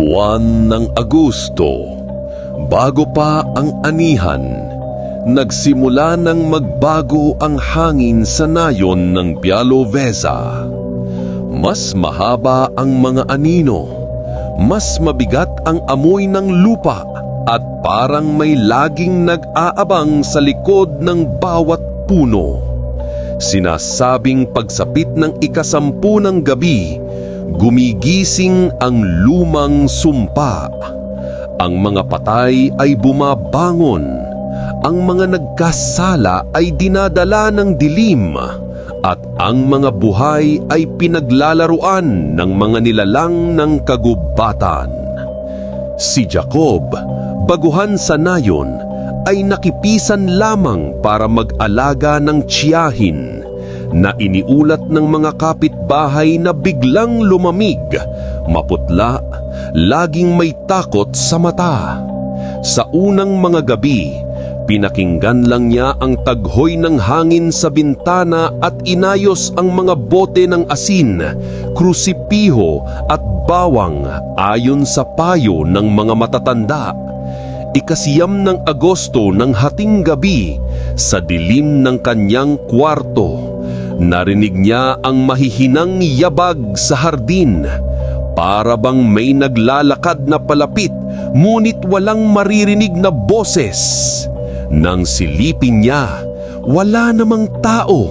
Buwan ng Agosto, bago pa ang anihan, nagsimula ng magbago ang hangin sa nayon ng Bialoveza. Mas mahaba ang mga anino, mas mabigat ang amoy ng lupa at parang may laging nag-aabang sa likod ng bawat puno. Sinasabing pagsapit ng ikasampu ng gabi, gumigising ang lumang sumpa. Ang mga patay ay bumabangon. Ang mga nagkasala ay dinadala ng dilim. At ang mga buhay ay pinaglalaruan ng mga nilalang ng kagubatan. Si Jacob, baguhan sa nayon, ay nakipisan lamang para mag-alaga ng tiyahin na iniulat ng mga kapitbahay na biglang lumamig, maputla, laging may takot sa mata. Sa unang mga gabi, pinakinggan lang niya ang taghoy ng hangin sa bintana at inayos ang mga bote ng asin, krusipiho at bawang ayon sa payo ng mga matatanda ikasiyam ng Agosto ng hating gabi sa dilim ng kanyang kwarto. Narinig niya ang mahihinang yabag sa hardin. Para bang may naglalakad na palapit ngunit walang maririnig na boses. Nang silipin niya, wala namang tao.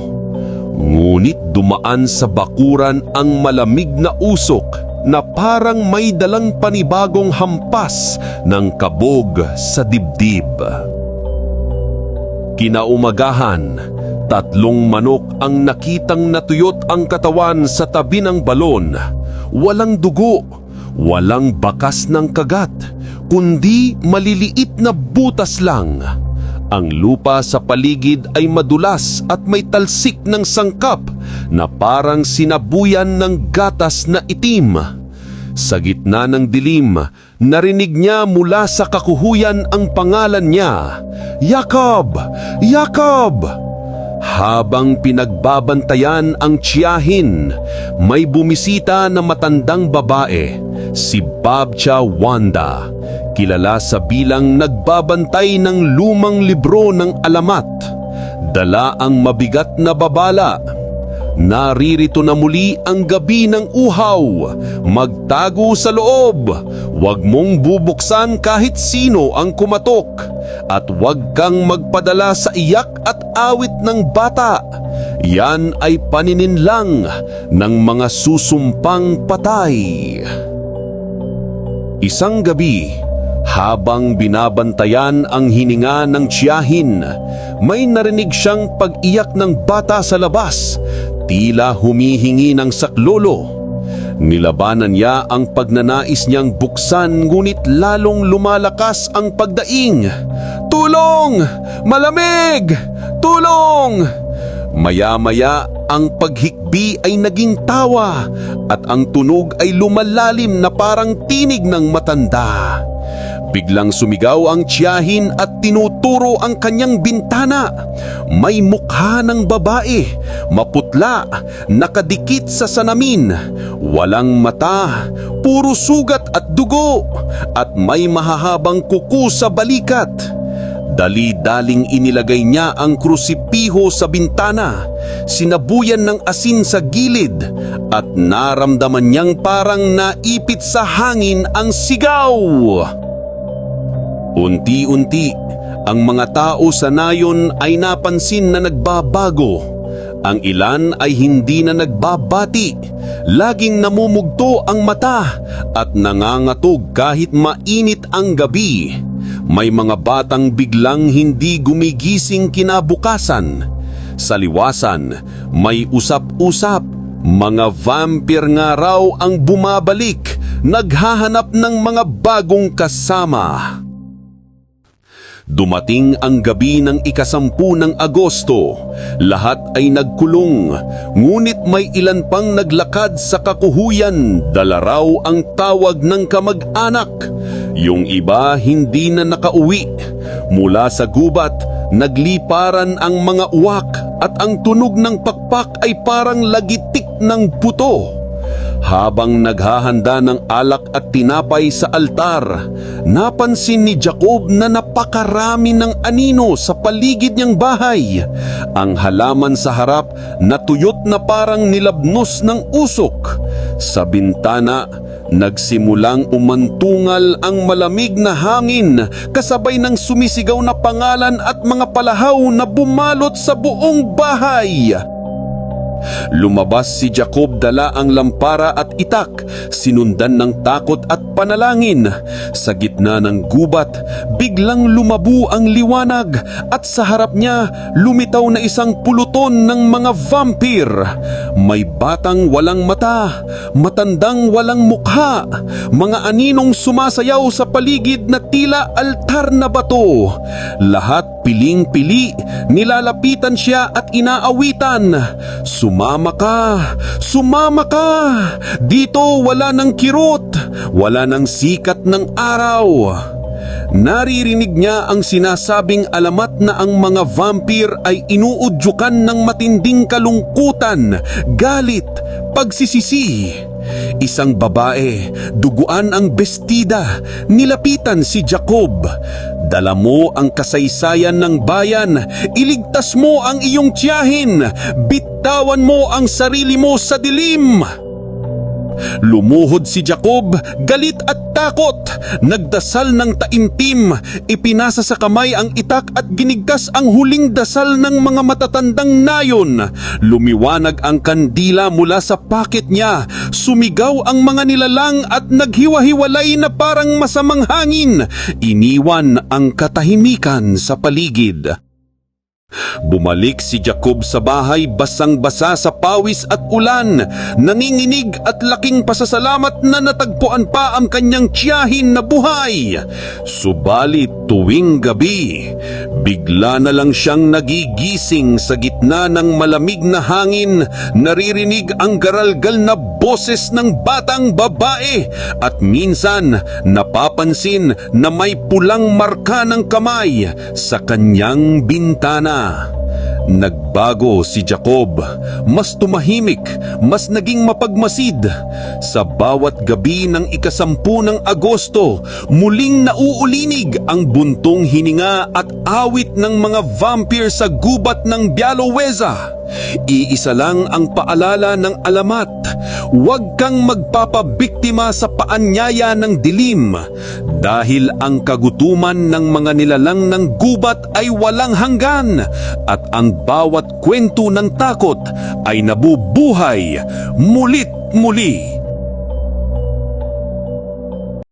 Ngunit dumaan sa bakuran ang malamig na usok na parang may dalang panibagong hampas ng kabog sa dibdib. Kinaumagahan, tatlong manok ang nakitang natuyot ang katawan sa tabi ng balon. Walang dugo, walang bakas ng kagat, kundi maliliit na butas lang. Ang lupa sa paligid ay madulas at may talsik ng sangkap na parang sinabuyan ng gatas na itim. Sa gitna ng dilim, narinig niya mula sa kakuhuyan ang pangalan niya, Jacob! Jacob! Habang pinagbabantayan ang tiyahin, may bumisita na matandang babae, si Babcha Wanda, kilala sa bilang nagbabantay ng lumang libro ng alamat. Dala ang mabigat na babala. Naririto na muli ang gabi ng uhaw. Magtago sa loob. Huwag mong bubuksan kahit sino ang kumatok. At huwag kang magpadala sa iyak at awit ng bata. Yan ay paninin lang ng mga susumpang patay. Isang gabi, habang binabantayan ang hininga ng tiyahin, may narinig siyang pag-iyak ng bata sa labas, tila humihingi ng saklolo. Nilabanan niya ang pagnanais niyang buksan ngunit lalong lumalakas ang pagdaing. Tulong! Malamig! Tulong! Maya-maya ang paghikbi ay naging tawa at ang tunog ay lumalalim na parang tinig ng matanda. Biglang sumigaw ang tiyahin at tinuturo ang kanyang bintana. May mukha ng babae, maputla, nakadikit sa sanamin, walang mata, puro sugat at dugo, at may mahahabang kuko sa balikat. Dali-daling inilagay niya ang krusipiho sa bintana, sinabuyan ng asin sa gilid, at naramdaman niyang parang naipit sa hangin ang sigaw. Unti-unti, ang mga tao sa nayon ay napansin na nagbabago. Ang ilan ay hindi na nagbabati, laging namumugto ang mata at nangangatog kahit mainit ang gabi. May mga batang biglang hindi gumigising kinabukasan. Sa liwasan, may usap-usap, mga vampire nga raw ang bumabalik, naghahanap ng mga bagong kasama. Dumating ang gabi ng ikasampu ng Agosto. Lahat ay nagkulong, ngunit may ilan pang naglakad sa kakuhuyan, dala raw ang tawag ng kamag-anak. Yung iba hindi na nakauwi. Mula sa gubat, nagliparan ang mga uwak at ang tunog ng pakpak ay parang lagitik ng buto. Habang naghahanda ng alak at tinapay sa altar, napansin ni Jacob na napakarami ng anino sa paligid niyang bahay. Ang halaman sa harap natuyot na parang nilabnos ng usok. Sa bintana, nagsimulang umantungal ang malamig na hangin kasabay ng sumisigaw na pangalan at mga palahaw na bumalot sa buong bahay. Lumabas si Jacob dala ang lampara at itak, sinundan ng takot at panalangin. Sa gitna ng gubat, biglang lumabo ang liwanag at sa harap niya lumitaw na isang puluton ng mga vampire. May batang walang mata, matandang walang mukha, mga aninong sumasayaw sa paligid na tila altar na bato. Lahat piling-pili, nilalapitan siya at inaawitan. Sumama ka, sumama ka, dito wala ng kirot, wala ng sikat ng araw. Naririnig niya ang sinasabing alamat na ang mga vampire ay inuudyukan ng matinding kalungkutan, galit, pagsisisi. Isang babae, duguan ang bestida, nilapitan si Jacob. Dala mo ang kasaysayan ng bayan, iligtas mo ang iyong tiyahin, bitawan mo ang sarili mo sa dilim. Lumuhod si Jacob, galit at takot. Nagdasal ng taimtim, ipinasa sa kamay ang itak at ginigkas ang huling dasal ng mga matatandang nayon. Lumiwanag ang kandila mula sa pakit niya, sumigaw ang mga nilalang at naghiwa-hiwalay na parang masamang hangin. Iniwan ang katahimikan sa paligid. Bumalik si Jacob sa bahay basang-basa sa pawis at ulan, nanginginig at laking pasasalamat na natagpuan pa ang kanyang tiyahin na buhay. Subalit tuwing gabi, bigla na lang siyang nagigising sa gitna ng malamig na hangin, naririnig ang garalgal na boses ng batang babae at minsan napapansin na may pulang marka ng kamay sa kanyang bintana. Nagbago si Jacob, mas tumahimik, mas naging mapagmasid. Sa bawat gabi ng ikasampu ng Agosto, muling nauulinig ang buntong hininga at awit ng mga vampire sa gubat ng Bialoweza. Iisa lang ang paalala ng alamat, huwag kang magpapabiktima sa paanyaya ng dilim dahil ang kagutuman ng mga nilalang ng gubat ay walang hanggan at ang bawat kwento ng takot ay nabubuhay mulit muli.